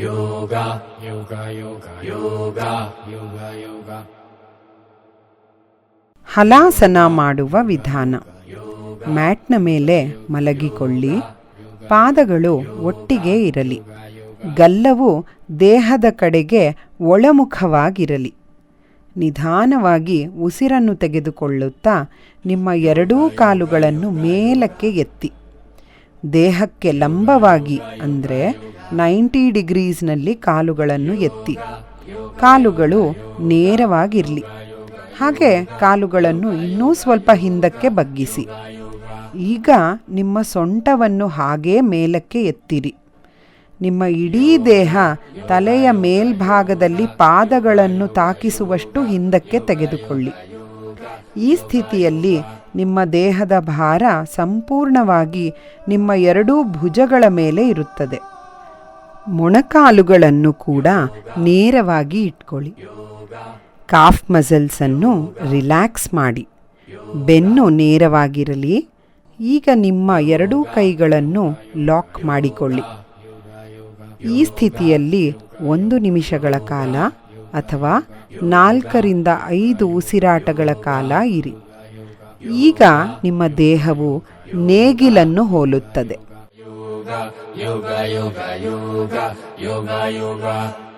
yoga, yoga, yoga, yoga, yoga, yoga. Halasana ಮಾಡುವ ವಿಧಾನ. ಮ್ಯಾಟ್ನ ಮೇಲೆ ಮಲಗಿಕೊಳ್ಳಿ. ಪಾದಗಳು ಒಟ್ಟಿಗೆ ಇರಲಿ. ಗಲ್ಲವು ದೇಹದ ಕಡೆಗೆ ಒಳಮುಖವಾಗಿರಲಿ. ನಿಧಾನವಾಗಿ ಉಸಿರನ್ನು ತೆಗೆದುಕೊಳ್ಳುತ್ತಾ ನಿಮ್ಮ ಎರಡೂ ಕಾಲುಗಳನ್ನು ಮೇಲಕ್ಕೆ ಎತ್ತಿ. ದೇಹಕ್ಕೆ ಲಂಬವಾಗಿ ಅಂದರೆ ನೈಂಟಿ ಡಿಗ್ರೀಸ್ನಲ್ಲಿ ಕಾಲುಗಳನ್ನು ಎತ್ತಿ. ಕಾಲುಗಳು ನೇರವಾಗಿರಲಿ. ಹಾಗೆ ಕಾಲುಗಳನ್ನು ಇನ್ನೂ ಸ್ವಲ್ಪ ಹಿಂದಕ್ಕೆ ಬಗ್ಗಿಸಿ. ಈಗ ನಿಮ್ಮ ಸೊಂಟವನ್ನು ಹಾಗೇ ಮೇಲಕ್ಕೆ ಎತ್ತಿರಿ. ನಿಮ್ಮ ಇಡೀ ದೇಹ ತಲೆಯ ಮೇಲ್ಭಾಗದಲ್ಲಿ ಪಾದಗಳನ್ನು ತಾಕಿಸುವಷ್ಟು ಹಿಂದಕ್ಕೆ ತೆಗೆದುಕೊಳ್ಳಿ. ಈ ಸ್ಥಿತಿಯಲ್ಲಿ ನಿಮ್ಮ ದೇಹದ ಭಾರ ಸಂಪೂರ್ಣವಾಗಿ ನಿಮ್ಮ ಎರಡೂ ಭುಜಗಳ ಮೇಲೆ ಇರುತ್ತದೆ. ಮೊಣಕಾಲುಗಳನ್ನು ಕೂಡ ನೇರವಾಗಿ ಇಟ್ಕೊಳ್ಳಿ. ಕಾಫ್ ಮಸಲ್ಸನ್ನು ರಿಲ್ಯಾಕ್ಸ್ ಮಾಡಿ. ಬೆನ್ನು ನೇರವಾಗಿರಲಿ. ಈಗ ನಿಮ್ಮ ಎರಡೂ ಕೈಗಳನ್ನು ಲಾಕ್ ಮಾಡಿಕೊಳ್ಳಿ. ಈ ಸ್ಥಿತಿಯಲ್ಲಿ ಒಂದು ನಿಮಿಷಗಳ ಕಾಲ ಅಥವಾ ನಾಲ್ಕರಿಂದ ಐದು ಉಸಿರಾಟಗಳ ಕಾಲ ಇರಿ. ಈಗ ನಿಮ್ಮ ದೇಹವು ನೇಗಿಲನ್ನು ಹೋಲುತ್ತದೆ. Yoga, yoga, yoga, yoga, yoga, yoga.